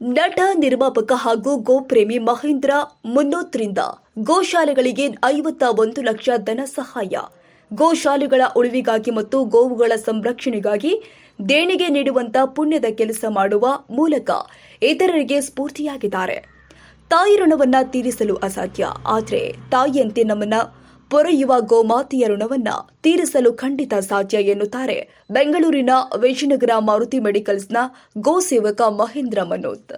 ನಟ ನಿರ್ಮಾಪಕ ಹಾಗೂ ಗೋಪ್ರೇಮಿ ಮಹೇಂದ್ರ ಮುನ್ನೋತ್ರಿಂದ ಗೋಶಾಲೆಗಳಿಗೆ ಐವತ್ತ ಒಂದು ಲಕ್ಷ ಧನ ಸಹಾಯ. ಗೋಶಾಲೆಗಳ ಉಳಿವಿಗಾಗಿ ಮತ್ತು ಗೋವುಗಳ ಸಂರಕ್ಷಣೆಗಾಗಿ ದೇಣಿಗೆ ನೀಡುವಂತ ಪುಣ್ಯದ ಕೆಲಸ ಮಾಡುವ ಮೂಲಕ ಇತರರಿಗೆ ಸ್ಫೂರ್ತಿಯಾಗಿದ್ದಾರೆ. ತಾಯಿ ಋಣವನ್ನ ತೀರಿಸಲು ಅಸಾಧ್ಯ, ಆದರೆ ತಾಯಿಯಂತೆ ನಮ್ಮನ್ನ ಪೊರೆಯುವ ಗೋಮಾತೆಯ ಋಣವನ್ನ ತೀರಿಸಲು ಖಂಡಿತ ಸಾಧ್ಯ ಎನ್ನುತ್ತಾರೆ ಬೆಂಗಳೂರಿನ ವಿಜಯನಗರ ಮಾರುತಿ ಮೆಡಿಕಲ್ಸ್ನ ಗೋ ಸೇವಕ ಮಹೇಂದ್ರ ಮನೋತ್.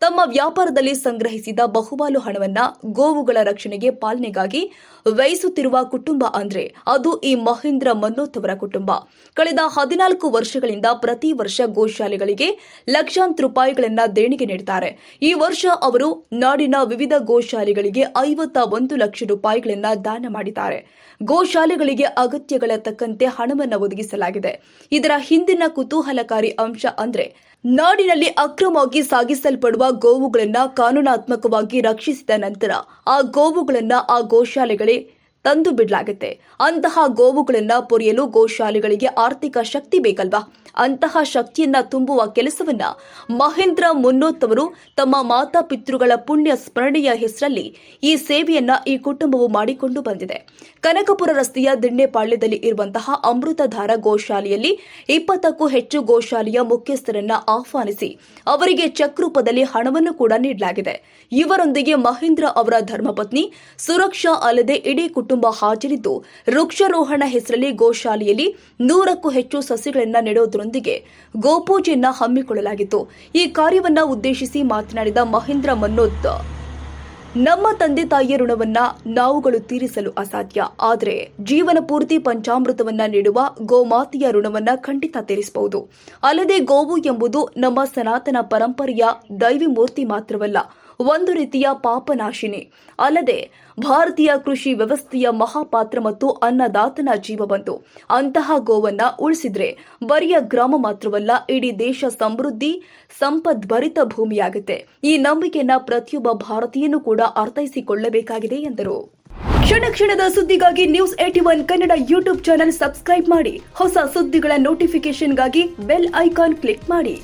ತಮ್ಮ ವ್ಯಾಪಾರದಲ್ಲಿ ಸಂಗ್ರಹಿಸಿದ ಬಹುಪಾಲು ಹಣವನ್ನ ಗೋವುಗಳ ರಕ್ಷಣೆಗೆ ಪಾಲನೆಗಾಗಿ ವ್ಯಯಿಸುತ್ತಿರುವ ಕುಟುಂಬ ಅಂದ್ರೆ ಅದು ಈ ಮಹೇಂದ್ರ ಮನ್ನೋತ್ ಅವರ ಕುಟುಂಬ. ಕಳೆದ ಹದಿನಾಲ್ಕು ವರ್ಷಗಳಿಂದ ಪ್ರತಿ ವರ್ಷ ಗೋಶಾಲೆಗಳಿಗೆ ಲಕ್ಷಾಂತರ ರೂಪಾಯಿಗಳನ್ನ ದೇಣಿಗೆ ನೀಡುತ್ತಾರೆ ಈ ವರ್ಷ ಅವರು ನಾಡಿನ ವಿವಿಧ ಗೋಶಾಲೆಗಳಿಗೆ ಐವತ್ತ ಒಂದು ಲಕ್ಷ ರೂಪಾಯಿಗಳನ್ನ ದಾನ ಮಾಡಿದ್ದಾರೆ. ಗೋಶಾಲೆಗಳಿಗೆ ಅಗತ್ಯಗಳ ತಕ್ಕಂತೆ ಹಣವನ್ನು ಒದಗಿಸಲಾಗಿದೆ. ಇದರ ಹಿಂದಿನ ಕುತೂಹಲಕಾರಿ ಅಂಶ ಅಂದ್ರೆ ನಾಡಿನಲ್ಲಿ ಅಕ್ರಮವಾಗಿ ಸಾಗಿಸಲ್ಪಡುವ ಗೋವುಗಳನ್ನು ಕಾನೂನಾತ್ಮಕವಾಗಿ ರಕ್ಷಿಸಿದ ನಂತರ ಆ ಗೋವುಗಳನ್ನು ಆ ಗೋಶಾಲೆಗಳೇ ತಂದು ಬಿಡಲಾಗುತ್ತೆ. ಅಂತಹ ಗೋವುಗಳನ್ನ ಪೊರೆಯಲು ಗೋಶಾಲೆಗಳಿಗೆ ಆರ್ಥಿಕ ಶಕ್ತಿ ಬೇಕಲ್ವಾ? ಅಂತಹ ಶಕ್ತಿಯನ್ನ ತುಂಬುವ ಕೆಲಸವನ್ನ ಮಹೇಂದ್ರ ಮುನ್ನೋತ್ ಅವರು ತಮ್ಮ ಮಾತಾ ಪಿತೃಗಳ ಪುಣ್ಯ ಸ್ಮರಣೆಯ ಹೆಸರಲ್ಲಿ ಈ ಸೇವೆಯನ್ನ ಈ ಕುಟುಂಬವು ಮಾಡಿಕೊಂಡು ಬಂದಿದೆ. ಕನಕಪುರ ರಸ್ತೆಯ ದಿಣ್ಣೆಪಾಳ್ಯದಲ್ಲಿ ಇರುವಂತಹ ಅಮೃತಧಾರ ಗೋಶಾಲೆಯಲ್ಲಿ ಇಪ್ಪತ್ತಕ್ಕೂ ಹೆಚ್ಚು ಗೋಶಾಲೆಯ ಮುಖ್ಯಸ್ಥರನ್ನ ಆಹ್ವಾನಿಸಿ ಅವರಿಗೆ ಚೆಕ್ ರೂಪದಲ್ಲಿ ಹಣವನ್ನು ಕೂಡ ನೀಡಲಾಗಿದೆ. ಇವರೊಂದಿಗೆ ಮಹೇಂದ್ರ ಅವರ ಧರ್ಮಪತ್ನಿ ಸುರಕ್ಷಾ ಅಲ್ಲದೆ ಇಡೀ ಹಾಜರಿದ್ದು ವೃಕ್ಷಾರೋಹಣ ಹೆಸರಲ್ಲಿ ಗೋಶಾಲೆಯಲ್ಲಿ ನೂರಕ್ಕೂ ಹೆಚ್ಚು ಸಸಿಗಳನ್ನು ನೆಡೋದ್ರೊಂದಿಗೆ ಗೋಪೂಜೆಯನ್ನ ಹಮ್ಮಿಕೊಳ್ಳಲಾಗಿತ್ತು. ಈ ಕಾರ್ಯವನ್ನ ಉದ್ದೇಶಿಸಿ ಮಾತನಾಡಿದ ಮಹೇಂದ್ರ ಮನ್ನೋತ್ ನಮ್ಮ ತಂದೆ ತಾಯಿಯ ಋಣವನ್ನ ನಾವುಗಳು ತೀರಿಸಲು ಅಸಾಧ್ಯ, ಆದರೆ ಜೀವನ ಪೂರ್ತಿ ಪಂಚಾಮೃತವನ್ನ ನೀಡುವ ಗೋಮಾತೆಯ ಋಣವನ್ನ ಖಂಡಿತ ತೀರಿಸಬಹುದು. ಅಲ್ಲದೆ ಗೋವು ಎಂಬುದು ನಮ್ಮ ಸನಾತನ ಪರಂಪರೆಯ ದೈವಿ ಮೂರ್ತಿ ಮಾತ್ರವಲ್ಲ ಒಂದು ರೀತಿಯ ಪಾಪನಾಶಿನಿ. ಅಲ್ಲದೆ, ಭಾರತೀಯ ಕೃಷಿ ವ್ಯವಸ್ಥೆಯ ಮಹಾಪಾತ್ರ ಮತ್ತು ಅನ್ನದಾತನ ಜೀವಬಂಧು ಅಂತಹ ಗೋವನ್ನ ಉಳಿಸಿದ್ರೆ ಬರಿಯ ಗ್ರಾಮ ಮಾತ್ರವಲ್ಲ, ಇಡೀ ದೇಶ ಸಮೃದ್ಧಿ, ಸಂಪದ್ಭರಿತ ಭೂಮಿಯಾಗುತ್ತೆ. ಈ ನಂಬಿಕೆಯನ್ನ ಪ್ರತಿಯೊಬ್ಬ ಭಾರತೀಯನೂ ಕೂಡ ಅರ್ಥೈಸಿಕೊಳ್ಳಬೇಕಾಗಿದೆ ಎಂದರು. ಕ್ಷಣ ಕ್ಷಣದ ಸುದ್ದಿಗಾಗಿ news eighty one Kannada YouTube channel subscribe ಮಾಡಿ. ಹೊಸ ಸುದ್ದಿಗಳ ನೋಟಿಫಿಕೇಶನ್ಗಾಗಿ ಬೆಲ್ ಐಕಾನ್ ಕ್ಲಿಕ್ ಮಾಡಿ.